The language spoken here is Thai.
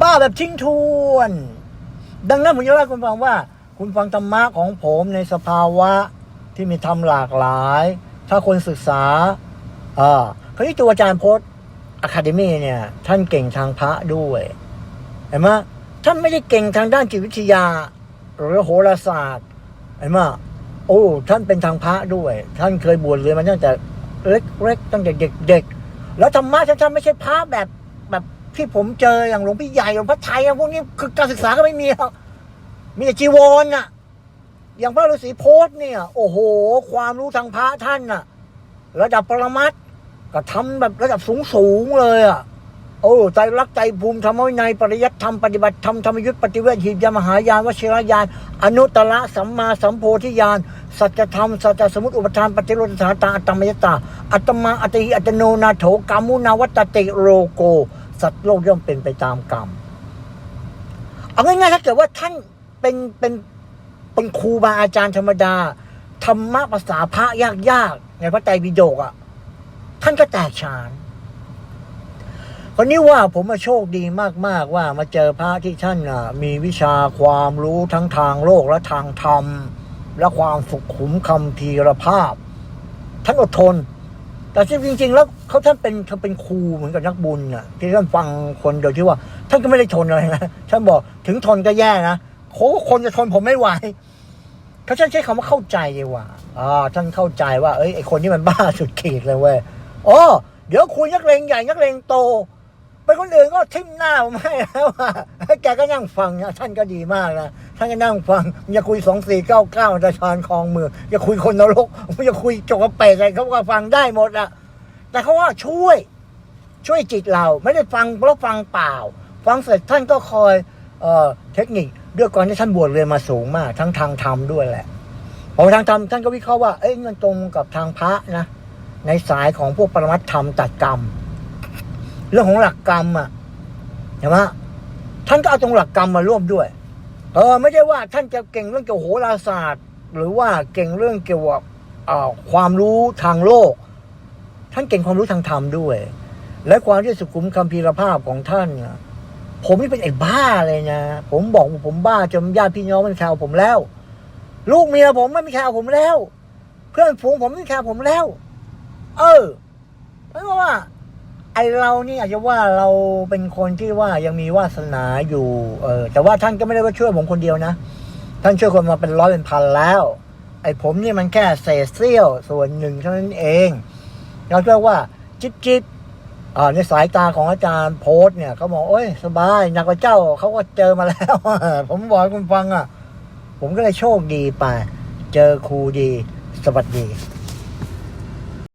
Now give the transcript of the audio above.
บ้าแบบทิ้งทวน ดังนั้นผมจะเล่าคุณฟังว่า คุณฟังธรรมะของผมในสภาวะที่มีธรรมหลากหลาย ถ้าคนศึกษาอ่าคราวนี้ตัวอาจารย์พจน์อะคาเดมี่เนี่ย ท่านเก่งทางพระด้วยเห็นไหมท่านไม่ได้เก่งทางด้านจิตวิทยา หรือโหราศาสตร์เห็นไหมโอ้ท่านเป็นทางพระด้วย ท่านเคยบวชเรียมาตั้งแต่เล็กๆตั้งแต่เด็กๆแล้วธรรมะท่านไม่ใช่พระแบบ ที่ผมเจออย่างหลวงพี่ใหญ่หลวงพ่อไทยอะพวกนี้คือการศึกษาก็ไม่มีหรอกมีแต่จีวรน่ะ อย่างพระฤาษีโพธิ์เนี่ย โอ้โห ความรู้ทางพระท่านน่ะ ระดับปรมัตถ์ก็ทำแบบระดับสูงสูงเลยอะโอ้ใจรักใจภูมิธรรมวินัยปริยัติธรรมปฏิบัติธรรมธรรมยุทธปฏิเวทหิยามหายานวชิรยาน อนุตตรสัมมาสัมโพธิญาณสัจธรรมสัจสมุติอุปทานปฏิโรธสาตาอัตตมยตาอัตมาอัตติอัตโนนาโถกามุนาวัตติโรโก สัตว์โลกย่อมเป็นไปตามกรรม เอาง่ายๆถ้าเกิดว่าท่านเป็นเป็นเป็นครูบาอาจารย์ธรรมดา ธรรมะภาษาพระยากๆในพระไตรปิฎกอะ ท่านก็แตกฉานคนนี้ว่าผมมาโชคดีมากๆว่ามาเจอพระที่ท่านน่ะมีวิชาความรู้ทั้งทางโลกและทางธรรม และความสุขุมคำพีรภาพ ท่านอดทน แต่จริง ๆ แล้วเขาท่านเป็นเขาเป็นครูเหมือนกับนักบุญอะที่ท่านฟังคนโดยที่ว่า ท่านก็ไม่ได้ทนอะไรนะท่านบอกถึงทนก็แย่นะโคคนจะทนผมไม่ไหวเขาท่านใช้คำว่าเข้าใจดีกว่าอ่าท่านเข้าใจว่าเอ้ยไอคนนี้มันบ้าสุดขีดเลยเว้ยอ๋อเดี๋ยวคุยนักเลงใหญ่นักเลงโต ไปคนอื่นก็ทิ่มหน้าผมให้แล้วอะแกก็นั่งฟังนะท่านก็ดีมากนะท่านก็นั่งฟังอย่าคุยสองสี่เก้าเก้าจะชานคลองมืออย่าคุยคนนรกอย่าคุยจกกระเปรกอะไรเขาก็ฟังได้หมดอะแต่เขาว่าช่วย ช่วยจิตเราไม่ได้ฟังเพราะฟังเปล่า ฟังเสร็จท่านก็คอยเอ่อเทคนิคด้วยก่อนที่ท่านบวชเรียนมาสูงมาก ทั้งทางธรรมด้วยแหละพอทางธรรมท่านก็วิเคราะห์ว่าเอ้ยมันตรงกับทางพระนะในสายของพวกปรมัตธรรมตัดกรรม เรื่องของหลักกรรมอะเห็นไหมท่านก็เอาตรงหลักกรรมมาร่วมด้วย เออ ไม่ได้ว่าท่านจะเก่งเรื่องเกี่ยวโหราศาสตร์ หรือว่าเก่งเรื่องเกี่ยวกับความรู้ทางโลก ท่านเก่งความรู้ทางธรรมด้วย และความที่สุขุมคัมภีรภาพของท่านน่ะผมนี่เป็นไอ้บ้าเลยนะ ผมบอกว่าผมบ้าจนญาติพี่น้องไม่มีใครเอาผมแล้ว ลูกเมียผมไม่มีใครเอาผมแล้ว เพื่อนฝูงผมไม่มีใครเอาผมแล้ว เออเพราะว่า ไอเรานี่อาจจะว่าเราเป็นคนที่ว่ายังมีวาสนาอยู่ เออ แต่ว่าท่านก็ไม่ได้ว่าช่วยผมคนเดียวนะ ท่านช่วยคนมาเป็นร้อยเป็นพันแล้ว ไอผมนี่มันแค่เศษเสี้ยวส่วนหนึ่งเท่านั้นเอง เราเรียกว่าจิ๊บจิ๊บอ่าในสายตาของอาจารย์โพสเนี่ยเขาบอกโอ้ยสบายนักกว่าเจ้าเขาก็เจอมาแล้ว ผมบอกคุณฟังอะ ผมก็เลยโชคดีไป เจอครูดี สวัสดี